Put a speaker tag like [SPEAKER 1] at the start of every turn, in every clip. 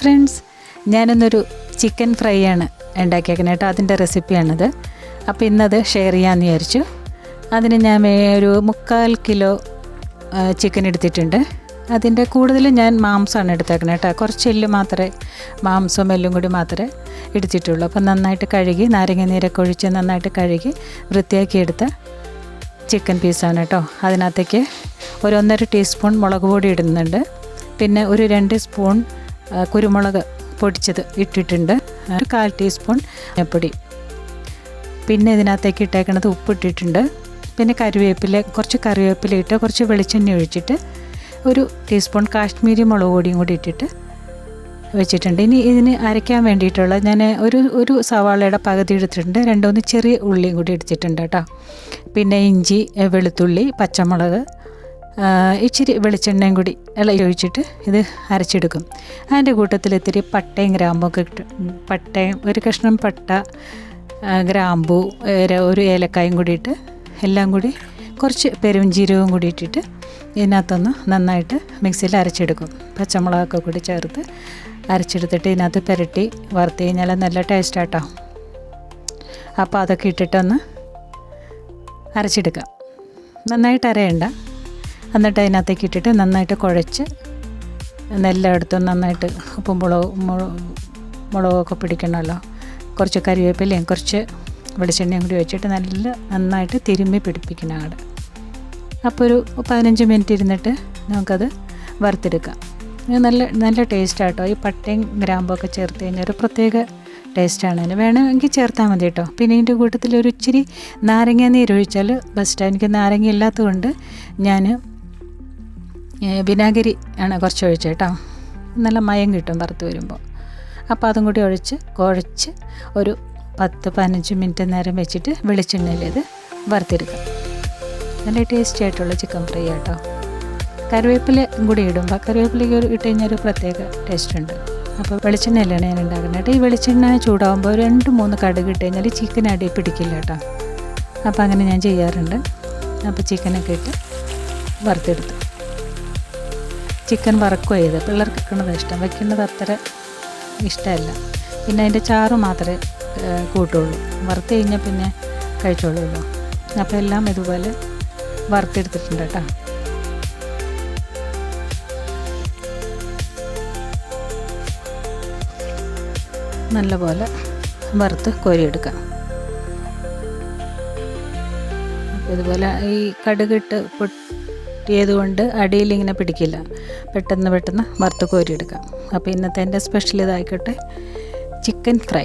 [SPEAKER 1] Friends ഞാനിന്നൊരു chicken fry ആണ് ഉണ്ടാക്കിയേക്കുന്നത്. കേട്ടോ അതിന്റെ റെസിപ്പിയാണിത് അപ്പോൾ ഇന്നത് ഷെയർ ചെയ്യാമെന്ന് വിചാരിച്ചു. അതിന് ഞാൻ ഒരു മുക്കാൽ കിലോ ചിക്കൻ എടുത്തിട്ടുണ്ട്. അതിന്റെ കൂടുതൽ ഞാൻ മാംസമാണ് എടുത്തേക്കുന്നത് കേട്ടോ. കുറച്ച് എല്ല് മാത്രമേ മാംസവും എല്ലും കൂടി മാത്രമേ എടുത്തിട്ടുള്ളൂ. അപ്പോൾ നന്നായിട്ട് കഴുകി നാരങ്ങ നീരൊക്കെ ഒഴിച്ച് നന്നായിട്ട് കഴുകി വൃത്തിയാക്കി എടുത്ത ചിക്കൻ പീസാണ് കേട്ടോ. അതിനകത്തേക്ക് ഒരു ഒന്നര ടീസ്പൂൺ മുളക് പൊടി ഇടുന്നുണ്ട്. പിന്നെ ഒരു രണ്ട് സ്പൂൺ കുരുമുളക് പൊടിച്ചത് ഇട്ടിട്ടുണ്ട്. ഒരു കാൽ ടീസ്പൂൺ പൊടി പിന്നെ ഇതിനകത്തേക്ക് ഇട്ടേക്കണത് ഉപ്പിട്ടിട്ടുണ്ട് പിന്നെ കറിവേപ്പില കുറച്ച് കറിവേപ്പില ഇട്ട് കുറച്ച് വെളിച്ചെണ്ണ ഒഴിച്ചിട്ട് ഒരു ടീസ്പൂൺ കാശ്മീരി മുളക് പൊടിയും കൂടി ഇട്ടിട്ട് വെച്ചിട്ടുണ്ട്. ഇനി ഇതിന് അരയ്ക്കാൻ വേണ്ടിയിട്ടുള്ള ഞാൻ ഒരു ഒരു സവാളയുടെ പകുതി എടുത്തിട്ടുണ്ട്. രണ്ടൂന്ന് ചെറിയ ഉള്ളിയും കൂടി എടുത്തിട്ടുണ്ട് കേട്ടോ. പിന്നെ ഇഞ്ചി വെളുത്തുള്ളി പച്ചമുളക് ഇച്ചിരി വെളിച്ചെണ്ണയും കൂടി ഇള ഒഴിച്ചിട്ട് ഇത് അരച്ചെടുക്കും. അതിന്റെ കൂട്ടത്തിൽ ഇത്തിരി പട്ടയും ഗ്രാമ്പും ഒക്കെ ഇട്ട് പട്ടയും ഒരു കഷ്ണം പട്ട ഗ്രാമ്പു ഒരു ഏലക്കായും കൂടിയിട്ട് എല്ലാം കൂടി കുറച്ച് പെരുംജീരകവും കൂടി ഇട്ടിട്ട് ഇതിനകത്തൊന്ന് നന്നായിട്ട് മിക്സിയിൽ അരച്ചെടുക്കും. പച്ചമുളകൊക്കെ കൂടി ചേർത്ത് അരച്ചെടുത്തിട്ട് ഇതിനകത്ത് പുരട്ടി വറുത്ത് കഴിഞ്ഞാൽ നല്ല ടേസ്റ്റാട്ടോ അപ്പോൾ അതൊക്കെ ഇട്ടിട്ടൊന്ന് അരച്ചെടുക്കാം. നന്നായിട്ട് അരയണ്ട. എന്നിട്ട് അതിനകത്തേക്ക് ഇട്ടിട്ട് നന്നായിട്ട് കുഴച്ച് നെല്ലെടുത്തും നന്നായിട്ട് ഉപ്പും മുളകും മുള- മുളകൊക്കെ പിടിക്കണമല്ലോ. കുറച്ച് കറിവേപ്പിലയും കുറച്ച് വെളിച്ചെണ്ണയും കൂടി വെച്ചിട്ട് നല്ല നന്നായിട്ട് തിരുമ്മി പിടിപ്പിക്കണം അവിടെ അപ്പോൾ ഒരു പതിനഞ്ച് മിനിറ്റ് ഇരുന്നിട്ട് നമുക്കത് വറുത്തെടുക്കാം. നല്ല നല്ല ടേസ്റ്റ് ആട്ടോ. ഈ പട്ടയും ഗ്രാമ്പൊക്കെ ചേർത്ത് കഴിഞ്ഞാൽ ഒരു പ്രത്യേക ടേസ്റ്റാണ് അതിന് വേണമെങ്കിൽ ചേർത്താൽ മതി കേട്ടോ. പിന്നെ ഇതിന്റെ കൂട്ടത്തിൽ ഒരു ഇച്ചിരി നാരങ്ങ നീരൊഴിച്ചാൽ ബെസ്റ്റാണ് എനിക്ക് നാരങ്ങ ഇല്ലാത്തതുകൊണ്ട് ഞാൻ വിനാഗിരി ആണ് കുറച്ച് ഒഴിച്ചത് കേട്ടോ. നല്ല മയം കിട്ടും വറുത്ത് വരുമ്പോൾ. അപ്പോൾ അതും കൂടി ഒഴിച്ച് കുഴച്ച് ഒരു പത്ത് പതിനഞ്ച് മിനിറ്റ് നേരം വെച്ചിട്ട് വെളിച്ചെണ്ണയിൽ ഇത് വറുത്തെടുക്കാം. നല്ല ടേസ്റ്റി ആയിട്ടുള്ള ചിക്കൻ ഫ്രൈ കേട്ടോ കറിവേപ്പില കൂടി ഇടുമ്പോൾ കറിവേപ്പിലേക്ക് ഒരു ഇട്ട് കഴിഞ്ഞാൽ ഒരു പ്രത്യേക ടേസ്റ്റ് ഉണ്ട്. അപ്പോൾ വെളിച്ചെണ്ണയിലാണ് ഞാൻ ഉണ്ടാക്കുന്നത് കേട്ടോ. ഈ വെളിച്ചെണ്ണ ചൂടാകുമ്പോൾ രണ്ട് മൂന്ന് കടുക് ഇട്ട് കഴിഞ്ഞാൽ ചിക്കൻ അടി പിടിക്കില്ല കേട്ടോ. അപ്പോൾ അങ്ങനെ ഞാൻ ചെയ്യാറുണ്ട്. അപ്പോൾ ചിക്കനൊക്കെ ഇട്ട് വറുത്തെടുത്തു. ചിക്കൻ വറക്കും ചെയ്ത് പിള്ളേർക്ക് വെക്കുന്നത് ഇഷ്ടം. വെക്കുന്നത് അത്ര ഇഷ്ടമല്ല. പിന്നെ അതിന്റെ ചാറ് മാത്രമേ കൂട്ടുള്ളൂ. വറുത്ത് കഴിഞ്ഞാൽ പിന്നെ കഴിച്ചോളൂല്ലോ അപ്പോൾ എല്ലാം ഇതുപോലെ വറുത്തെടുത്തിട്ടുണ്ട് കേട്ടോ. നല്ലപോലെ വറുത്ത് കോരിയെടുക്കാം. ഇതുപോലെ ഈ കടുകിട്ട് പൊട്ടിയത് കൊണ്ട് അടിയിൽ ഇങ്ങനെ പിടിക്കില്ല. പെട്ടെന്ന് പെട്ടെന്ന് വറുത്ത് കോരിയെടുക്കാം. അപ്പോൾ ഇന്നത്തെ എന്റെ സ്പെഷ്യൽ ഇതായിക്കോട്ടെ ചിക്കൻ ഫ്രൈ.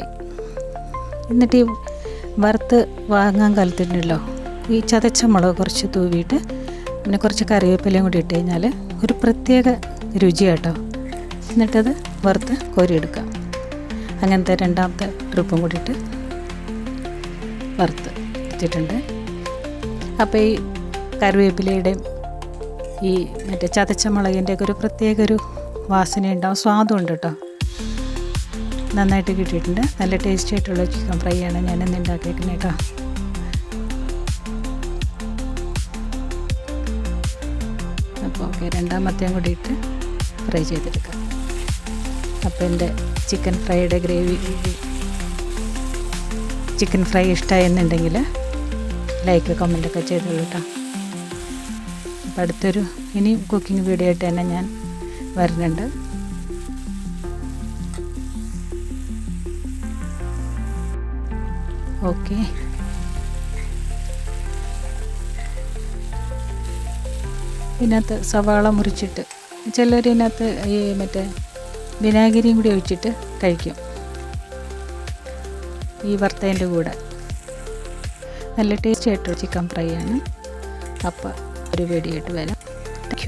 [SPEAKER 1] എന്നിട്ട് ഈ വറുത്ത് വാങ്ങാൻ കാലത്തുണ്ടല്ലോ ഈ ചതച്ച മുളക് കുറച്ച് തൂവിയിട്ട് പിന്നെ കുറച്ച് കറിവേപ്പിലയും കൂടി ഇട്ട് കഴിഞ്ഞാൽ ഒരു പ്രത്യേക രുചി കേട്ടോ. എന്നിട്ടത് വറുത്ത് കോരിയെടുക്കാം. അങ്ങനത്തെ രണ്ടാമത്തെ ട്രിപ്പും കൂടിയിട്ട് വറുത്ത് വെച്ചിട്ടുണ്ട് അപ്പോൾ ഈ കറിവേപ്പിലയുടെയും ഈ മറ്റേ ചതച്ച മുളകിന്റെയൊക്കെ ഒരു പ്രത്യേക ഒരു വാസന ഉണ്ടാവും. സ്വാദും ഉണ്ട് കേട്ടോ. നന്നായിട്ട് കിട്ടിയിട്ടുണ്ട്. നല്ല ടേസ്റ്റി ആയിട്ടുള്ള ചിക്കൻ ഫ്രൈ ആണ് ഞാൻ ഇന്ന് ഉണ്ടാക്കിയേക്കുന്നത് കേട്ടോ. അപ്പോൾ ഓക്കെ രണ്ടാമത്തെയും കൂടി ഇട്ട് ഫ്രൈ ചെയ്തെടുക്കാം. അപ്പോൾ എന്റെ ചിക്കൻ ഫ്രൈയുടെ ഗ്രേവി ചിക്കൻ ഫ്രൈ ഇഷ്ടമായെന്നുണ്ടെങ്കിൽ ലൈക്ക് കമന്റൊക്കെ ചെയ്തോളൂ കേട്ടോ. അപ്പോൾ അടുത്തൊരു ഇനി കുക്കിംഗ് വീഡിയോ ആയിട്ട് തന്നെ ഞാൻ വരുന്നുണ്ട്. ഓക്കെ. ഇതിനകത്ത് സവാള മുറിച്ചിട്ട് ചിലർ ഇതിനകത്ത് ഈ മറ്റേ വിനാഗിരിയും കൂടി ഒഴിച്ചിട്ട് കഴിക്കും. ഈ വറുത്തതിന്റെ കൂടെ. നല്ല ടേസ്റ്റി ആയിട്ടുള്ള ചിക്കൻ ഫ്രൈ ആണ്. അപ്പോൾ ഒരു വീഡിയോ വരാം. താങ്ക്